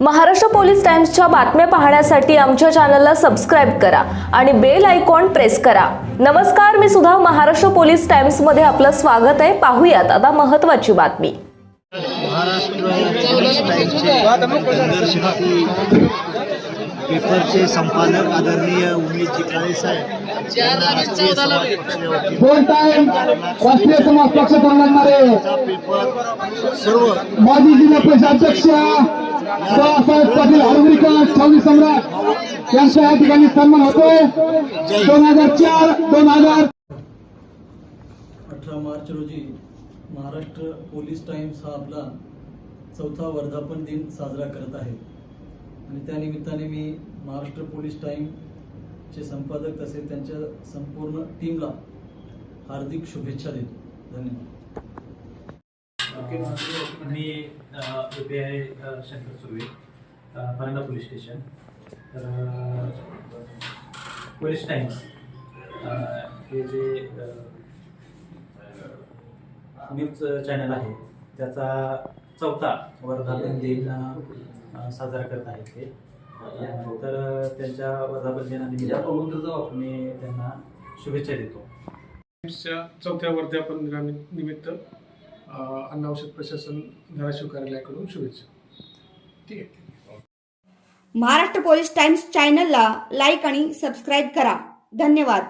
Maharashtra police टाइम्सच्या बातम्या पाहण्यासाठी आमच्या चॅनलला सबस्क्राईब करा आणि बेल आयकॉन प्रेस करा. नमस्कार मी सुद्धा महाराष्ट्र पोलीस टाइम्समध्ये आपलं स्वागत आहे. पाहूयात आता महत्वाची बातमी. पेपरचे संपादक आदरणीय उमेशजी काळे साहेब पेपर सर्व माजी जिल्हा परिषद अध्यक्ष बाळासाहेब पाटील हरवणीकर छावणी सम्राट यांचा या ठिकाणी सन्मान होतोय. दोन हजार चार दोन हजार अठरा मार्च रोजी महाराष्ट्र पोलीस टाइम्स हा आपला चौथा वर्धापन दिन साजरा करत आहे. आणि त्या निमित्ताने मी महाराष्ट्र पोलीस टाइमचे संपादक तसेच त्यांच्या संपूर्ण टीमला हार्दिक शुभेच्छा देतो. धन्यवाद. मी U P I Shankar Surve a, Paranda police station. तर पोलीस टाइम्स अ, हे जे न्यूज चॅनल आहे त्याचा चौथा वर्धापन दिन साजरा करत आहेत ते. तर त्यांच्या वर्धापन दिनानिमित्त मी त्यांना शुभेच्छा देतो. चौथ्या वर्धापन दिनानि- निमित्त अ, अन्न औषध प्रशासन धाराशिव कार्यालयाकडून शुभेच्छा ठीक आहे. महाराष्ट्र पोलीस टाइम्स चॅनलला लाईक आणि सबस्क्राईब करा. धन्यवाद.